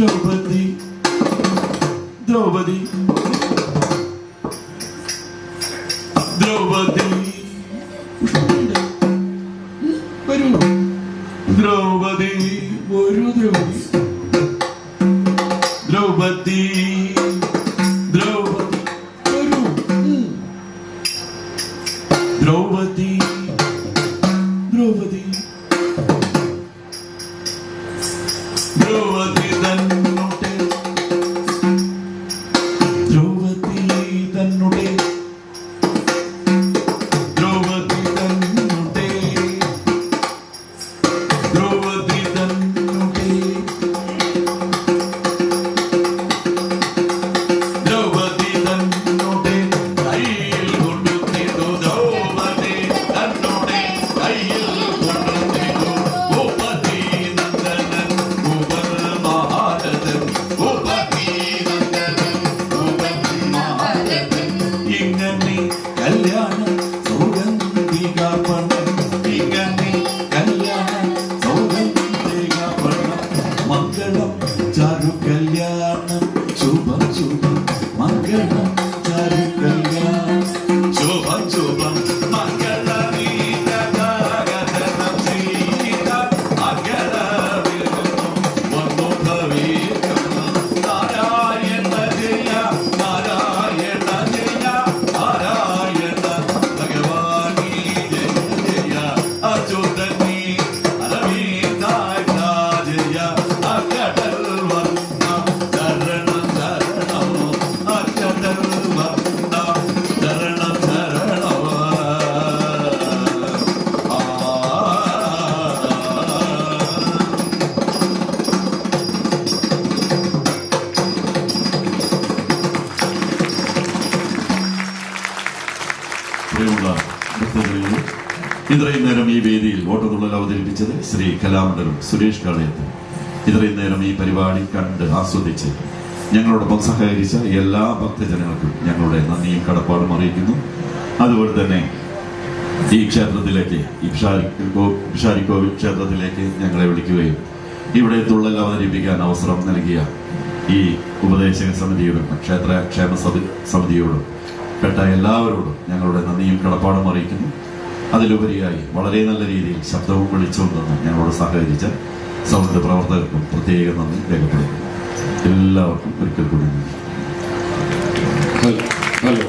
ദ്രൗപദി ദ്രൗപദി ദ്രൗപദി പുഷ്പമുണ്ട്. വരൂ ദ്രൗപദി ഒരു ദ്രൗപദി ദ്രൗപദി ദ്രൗപദി വരൂ ഉം. ദ്രൗപദി ദ്രൗപദി മംഗളം ചാരു കല്യാണം ശുഭം ശുഭം. മംഗളം. ഇത്രയും നേരം ഈ വേദിയിൽ ഓട്ടതുള്ളൽ അവതരിപ്പിച്ചത് ശ്രീ കലാമണ്ഡലം സുരേഷ് കാളയത്ത് ഇത്രയും നേരം ഈ പരിപാടി കണ്ട് ആസ്വദിച്ച് ഞങ്ങളോടൊപ്പം സഹകരിച്ച എല്ലാ ഭക്തജനങ്ങൾക്കും ഞങ്ങളുടെ നന്ദിയും കടപ്പാടും അറിയിക്കുന്നു. അതുപോലെ തന്നെ ഈ ക്ഷേത്രത്തിലേക്ക് ഇഷാരിക്കോവിൽ ക്ഷേത്രത്തിലേക്ക് ഞങ്ങളെ വിളിക്കുകയും ഇവിടെ തുള്ളൽ അവതരിപ്പിക്കാൻ അവസരം നൽകിയ ഈ ഉപദേശക സമിതിയോടും ക്ഷേത്ര ക്ഷേമ സമി സമിതിയോടും പെട്ട എല്ലാവരോടും ഞങ്ങളുടെ നന്ദിയും കടപ്പാടും അറിയിക്കുന്നു. അതിലുപരിയായി വളരെ നല്ല രീതിയിൽ ശബ്ദവും വിളിച്ചും തന്ന് ഞങ്ങളോട് സഹകരിച്ച സൗഹൃദ പ്രവർത്തകർക്കും പ്രത്യേക നന്ദി രേഖപ്പെടുത്തുന്നു. എല്ലാവർക്കും ഒരിക്കൽ കൂടി ഹലോ ഹലോ.